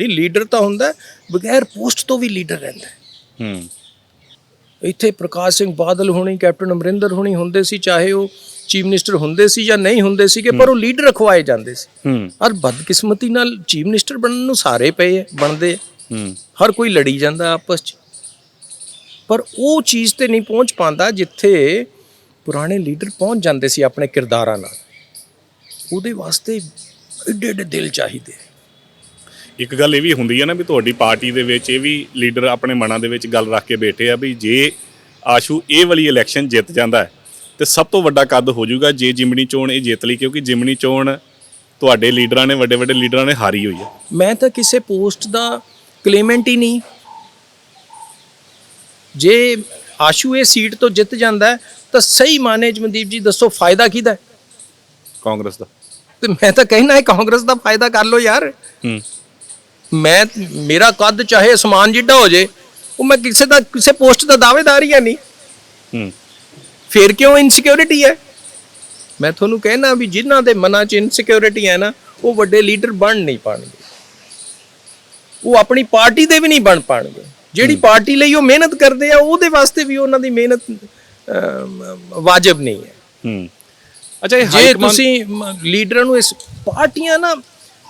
ਇਹ ਲੀਡਰ ਤਾਂ ਹੁੰਦਾ ਬਗੈਰ ਪੋਸਟ ਤੋਂ ਵੀ ਲੀਡਰ ਰਹਿੰਦਾ ਹੈ। ਇੱਥੇ ਪ੍ਰਕਾਸ਼ ਸਿੰਘ ਬਾਦਲ ਹੋਣੀ ਕੈਪਟਨ ਅਮਰਿੰਦਰ ਹੋਣੀ ਹੁੰਦੇ ਸੀ ਚਾਹੇ ਉਹ ਚੀਫ ਮਿਨਿਸਟਰ ਹੁੰਦੇ ਸੀ ਜਾਂ ਨਹੀਂ ਹੁੰਦੇ ਸੀਗੇ ਪਰ ਉਹ ਲੀਡਰ ਰਖਵਾਏ ਜਾਂਦੇ ਸੀ। ਹੂੰ। ਔਰ ਬਦਕਿਸਮਤੀ ਨਾਲ ਚੀਫ ਮਿਨਿਸਟਰ ਬਣਨ ਨੂੰ ਸਾਰੇ ਪਏ ਬਣਦੇ ਹਰ ਕੋਈ ਲੜੀ ਜਾਂਦਾ ਆਪਸ 'ਚ। ਪਰ ਉਹ ਚੀਜ਼ ਤੇ ਨਹੀਂ ਪਹੁੰਚ ਪਾਉਂਦਾ ਜਿੱਥੇ ਪੁਰਾਣੇ ਲੀਡਰ ਪਹੁੰਚ ਜਾਂਦੇ ਸੀ ਆਪਣੇ ਕਿਰਦਾਰਾਂ ਨਾਲ। ਉਹਦੇ ਵਾਸਤੇ ਏਡੇ ਏਡੇ ਦਿਲ ਚਾਹੀਦੇ ਇੱਕ ਗੱਲ ਇਹ ਵੀ ਹੁੰਦੀ ਹੈ ਨਾ ਵੀ ਤੁਹਾਡੀ ਪਾਰਟੀ ਦੇ ਵਿੱਚ ਇਹ ਵੀ ਲੀਡਰ ਆਪਣੇ ਮਨਾਂ ਦੇ ਵਿੱਚ ਗੱਲ ਰੱਖ ਕੇ ਬੈਠੇ ਆ ਵੀ ਜੇ ਆਸ਼ੂ ਇਹ ਵਾਲੀ ਇਲੈਕਸ਼ਨ ਜਿੱਤ ਜਾਂਦਾ ਹੈ ਤੇ ਸਭ ਤੋਂ ਵੱਡਾ ਕੱਦ ਹੋ ਜਾਊਗਾ ਜੇ ਜਿਮਣੀ ਚੋਣ ਇਹ ਜਿੱਤ ਲਈ ਕਿਉਂਕਿ ਜਿਮਣੀ ਚੋਣ ਤੁਹਾਡੇ ਲੀਡਰਾਂ ਨੇ ਵੱਡੇ ਵੱਡੇ ਲੀਡਰਾਂ ਨੇ ਹਾਰੀ ਹੋਈ ਹੈ ਮੈਂ ਤਾਂ ਕਿਸੇ ਪੋਸਟ ਦਾ ਕਲੇਮੈਂਟ ਹੀ ਨਹੀਂ। ਜੇ ਆਸ਼ੂ ਇਹ ਸੀਟ ਤੋਂ ਜਿੱਤ ਜਾਂਦਾ ਤਾਂ ਸਹੀ ਮਾਨੇ ਚ ਮਨਦੀਪ ਜੀ ਦੱਸੋ ਫਾਇਦਾ ਕਿਹਦਾ ਹੈ? ਕਾਂਗਰਸ ਦਾ। ਤੇ ਮੈਂ ਤਾਂ ਕਹਿਣਾ ਹੈ ਕਾਂਗਰਸ ਦਾ ਫਾਇਦਾ ਕਰ ਲਓ ਯਾਰ। ਹੂੰ। ਮੈਂ ਮੇਰਾ ਕੱਦ ਚਾਹੇ ਅਸਮਾਨ ਜਿੱਡਾ ਹੋ ਜੇ ਉਹ ਮੈਂ ਕਿਸੇ ਦਾ ਕਿਸੇ ਪੋਸਟ ਦਾ ਦਾਅਵੇਦਾਰ ਹੀ ਹੈ ਨਹੀਂ। ਹੂੰ। ਫੇਰ ਕਿਉਂ ਇਨਸਿਕਿਉਰਿਟੀ ਹੈ? ਮੈਂ ਤੁਹਾਨੂੰ ਕਹਿਣਾ ਵੀ ਜਿਨ੍ਹਾਂ ਦੇ ਮਨਾਂ 'ਚ ਇਨਸਿਕਿਉਰਿਟੀ ਹੈ ਨਾ ਉਹ ਵੱਡੇ ਲੀਡਰ ਬਣ ਨਹੀਂ ਪਾਣਗੇ। ਉਹ ਆਪਣੀ ਪਾਰਟੀ ਦੇ ਵੀ ਨਹੀਂ ਬਣ ਪਾਣਗੇ। ਜਿਹੜੀ ਪਾਰਟੀ ਲਈ ਉਹ ਮਿਹਨਤ ਕਰਦੇ ਆ ਉਹਦੇ ਵਾਸਤੇ ਵੀ ਉਹਨਾਂ ਦੀ ਮਿਹਨਤ ਵਾਜਬ ਨਹੀਂ ਹੈ। ਹੂੰ। ਅੱਛਾ ਇਹ ਜੇ ਤੁਸੀਂ ਲੀਡਰਾਂ ਨੂੰ ਇਸ ਪਾਰਟੀਆਂ ਨਾ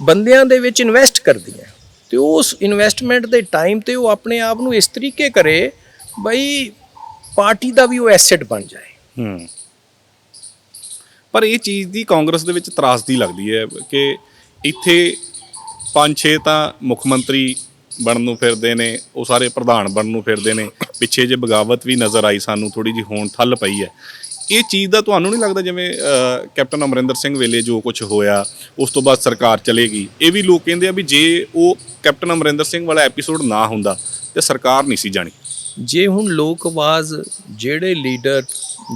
ਬੰਦਿਆਂ ਦੇ ਵਿੱਚ ਇਨਵੈਸਟ ਕਰਦੀਆਂ ਤੇ ਉਸ ਇਨਵੈਸਟਮੈਂਟ ਦੇ ਟਾਈਮ ਤੇ ਉਹ ਆਪਣੇ ਆਪ ਨੂੰ ਇਸ ਤਰੀਕੇ ਕਰੇ ਬਈ ਪਾਰਟੀ ਦਾ ਵੀ ਉਹ ਐਸੈਟ ਬਣ ਜਾਏ। ਹੂੰ। ਪਰ ਇਹ ਚੀਜ਼ ਦੀ ਕਾਂਗਰਸ ਦੇ ਵਿੱਚ ਤਰਾਸਦੀ ਲੱਗਦੀ ਹੈ ਕਿ ਇੱਥੇ ਪੰਜ ਛੇ ਤਾਂ ਮੁੱਖ ਮੰਤਰੀ ਬਣਨ ਨੂੰ ਫਿਰਦੇ ਨੇ, ਉਹ ਸਾਰੇ ਪ੍ਰਧਾਨ ਬਣਨ ਨੂੰ ਫਿਰਦੇ ਨੇ, ਪਿੱਛੇ ਜੇ ਬਗਾਵਤ ਵੀ ਨਜ਼ਰ ਆਈ ਸਾਨੂੰ ਥੋੜੀ ਜੀ ਹੋਣ ਥੱਲ ਪਈ ਹੈ। ਇਹ ਚੀਜ਼ ਦਾ ਤੁਹਾਨੂੰ ਨਹੀਂ ਲੱਗਦਾ ਜਿਵੇਂ ਕੈਪਟਨ ਅਮਰਿੰਦਰ ਸਿੰਘ ਵੇਲੇ ਜੋ ਕੁਝ ਹੋਇਆ ਉਸ ਤੋਂ ਬਾਅਦ ਸਰਕਾਰ ਚਲੇਗੀ? ਇਹ ਵੀ ਲੋਕ ਕਹਿੰਦੇ ਆ ਵੀ ਜੇ ਉਹ ਕੈਪਟਨ ਅਮਰਿੰਦਰ ਸਿੰਘ ਵਾਲਾ ਐਪੀਸੋਡ ਨਾ ਹੁੰਦਾ ਤੇ ਸਰਕਾਰ ਨਹੀਂ ਸੀ ਜਾਣੀ। ਜੇ ਹੁਣ ਲੋਕ ਆਵਾਜ਼ ਜਿਹੜੇ ਲੀਡਰ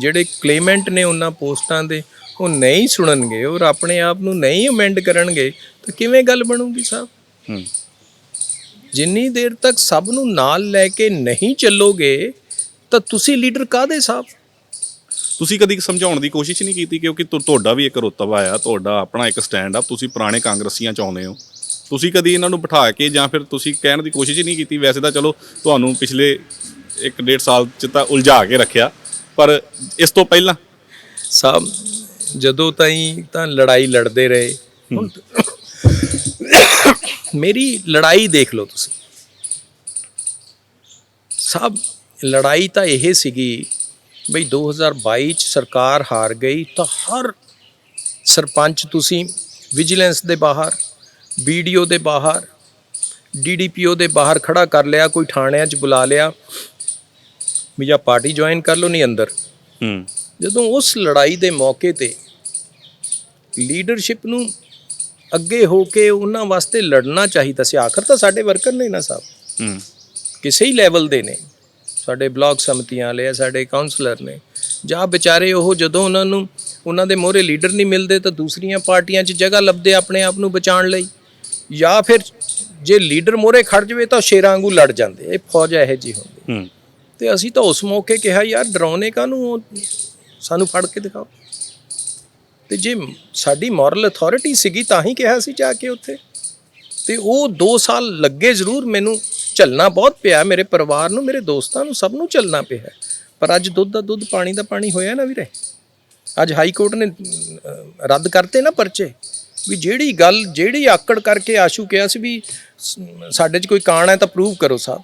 ਜਿਹੜੇ ਕਲੇਮੈਂਟ ਨੇ ਉਹਨਾਂ ਪੋਸਟਾਂ ਦੇ ਉਹ ਨਹੀਂ ਸੁਣਨਗੇ ਔਰ ਆਪਣੇ ਆਪ ਨੂੰ ਨਹੀਂ ਅਮੈਂਡ ਕਰਨਗੇ ਤਾਂ ਕਿਵੇਂ ਗੱਲ ਬਣੂਗੀ ਸਾਹਿਬ ਜਿੰਨੀ ਦੇਰ ਤੱਕ ਸਭ ਨੂੰ ਨਾਲ ਲੈ ਕੇ ਨਹੀਂ ਚੱਲੋਗੇ ਤਾਂ ਤੁਸੀਂ ਲੀਡਰ ਕਾਦੇ ਸਾਹਿਬ ਤੁਸੀਂ ਕਦੀ ਸਮਝਾਉਣ ਦੀ ਕੋਸ਼ਿਸ਼ ਨਹੀਂ ਕੀਤੀ ਕਿਉਂਕਿ ਤੁ- ਤੁਹਾਡਾ ਵੀ ਇੱਕ ਰੁਤਬਾ ਆ ਤੁਹਾਡਾ ਆਪਣਾ ਇੱਕ ਸਟੈਂਡ ਆ ਤੁਸੀਂ ਪੁਰਾਣੇ ਕਾਂਗਰਸੀਆਂ ਚ ਆਉਂਦੇ ਹੋ। ਤੁਸੀਂ ਕਦੀ ਇਹਨਾਂ ਨੂੰ ਬਿਠਾ ਕੇ ਜਾਂ ਫਿਰ ਤੁਸੀਂ ਕਹਿਣ ਦੀ ਕੋਸ਼ਿਸ਼ ਹੀ ਨਹੀਂ ਕੀਤੀ ਵੈਸੇ ਤਾਂ ਚਲੋ ਤੁਹਾਨੂੰ ਪਿਛਲੇ 1.5 ਸਾਲ ਚ ਤਾਂ ਉਲਝਾ ਕੇ ਰੱਖਿਆ ਪਰ ਇਸ ਤੋਂ ਪਹਿਲਾਂ? ਸਾਹਿਬ ਜਦੋਂ ਤਾਈਂ ਤਾਂ ਲੜਾਈ ਲੜਦੇ ਰਹੇ। ਹੁਣ ਮੇਰੀ ਲੜਾਈ ਦੇਖ ਲਓ ਤੁਸੀਂ। ਸਾਹਿਬ ਲੜਾਈ ਤਾਂ ਇਹ ਸੀਗੀ ਬਈ 2022 ਚ ਸਰਕਾਰ ਹਾਰ ਗਈ ਤਾਂ ਹਰ ਸਰਪੰਚ ਤੁਸੀਂ ਵਿਜੀਲੈਂਸ ਦੇ ਬਾਹਰ ਵੀਡੀਓ ਦੇ ਬਾਹਰ ਡੀਡੀਪੀਓ ਦੇ ਬਾਹਰ ਖੜਾ ਕਰ ਲਿਆ ਕੋਈ ਥਾਣਿਆਂ 'ਚ ਬੁਲਾ ਲਿਆ ਵੀ ਜਾਂ ਪਾਰਟੀ ਜੁਆਇਨ ਕਰ ਲਓ ਨਹੀਂ ਅੰਦਰ। ਹੂੰ। ਜਦੋਂ ਉਸ ਲੜਾਈ ਦੇ ਮੌਕੇ ਤੇ ਲੀਡਰਸ਼ਿਪ ਨੂੰ ਅੱਗੇ ਹੋ ਕੇ ਉਹਨਾਂ ਵਾਸਤੇ ਲੜਨਾ ਚਾਹੀਦਾ ਸੀ ਆਖਰ ਤਾਂ ਸਾਡੇ ਵਰਕਰ ਨੇ ਨਾ ਸਾਹਿਬ। ਹੂੰ। ਕਿਸੇ ਹੀ ਲੈਵਲ ਦੇ ਨੇ। ਸਾਡੇ ਬਲਾਕ ਸਮਤੀਆਂ ਵਾਲੇ ਆ ਸਾਡੇ ਕਾਉਂਸਲਰ ਨੇ। ਜਾਂ ਵਿਚਾਰੇ ਉਹ ਜਦੋਂ ਉਹਨਾਂ ਨੂੰ ਉਹਨਾਂ ਦੇ ਮੋਹਰੇ ਲੀਡਰ ਨਹੀਂ ਮਿਲਦੇ ਤਾਂ ਦੂਸਰੀਆਂ ਪਾਰਟੀਆਂ 'ਚ ਜਗ੍ਹਾ ਲੱਭਦੇ ਆਪਣੇ ਆਪ ਨੂੰ ਬਚਾਉਣ ਲਈ। ਜਾਂ ਫਿਰ ਜੇ ਲੀਡਰ ਮੋਹਰੇ ਖੜ ਜਵੇ ਤਾਂ ਸ਼ੇਰਾਂ ਵਾਂਗੂ ਲੜ ਜਾਂਦੇ। ਇਹ ਫੌਜ ਇਹੋ ਜੀ ਹੁੰਦੀ। ਤੇ ਅਸੀਂ ਤਾਂ ਉਸ ਮੌਕੇ ਕਿਹਾ ਯਾਰ ਡਰਾਉਣੇ ਉਹ ਸਾਨੂੰ ਫੜ ਕੇ ਦਿਖਾਓ। ਤੇ ਜੇ ਸਾਡੀ ਮੋਰਲ ਅਥਾਰਟੀ ਸੀਗੀ ਤਾਂ ਹੀ ਕਿਹਾ ਸੀ ਜਾ ਕੇ ਉੱਥੇ। ਤੇ ਉਹ 2 ਸਾਲ ਲੱਗੇ ਜ਼ਰੂਰ ਮੈਨੂੰ ਝੱਲਣਾ ਬਹੁਤ ਪਿਆ ਮੇਰੇ ਪਰਿਵਾਰ ਨੂੰ, ਮੇਰੇ ਦੋਸਤਾਂ ਨੂੰ, ਸਭ ਨੂੰ ਝੱਲਣਾ ਪਿਆ ਪਰ ਅੱਜ ਦੁੱਧ ਦਾ ਦੁੱਧ, ਪਾਣੀ ਦਾ ਪਾਣੀ ਹੋਇਆ ਨਾ ਵੀਰੇ। ਅੱਜ ਹਾਈ ਕੋਰਟ ਨੇ ਰੱਦ ਕਰਤੇ ਨਾ ਪਰਚੇ। ਵੀ ਜਿਹੜੀ ਗੱਲ, ਜਿਹੜੀ ਆਕੜ ਕਰਕੇ ਆਸ਼ੂ ਕਿਹਾ ਸੀ ਵੀ ਸ- ਸਾਡੇ 'ਚ ਕੋਈ ਕਾਣ ਹੈ ਤਾਂ ਪ੍ਰੂਵ ਕਰੋ ਸਾਹਿਬ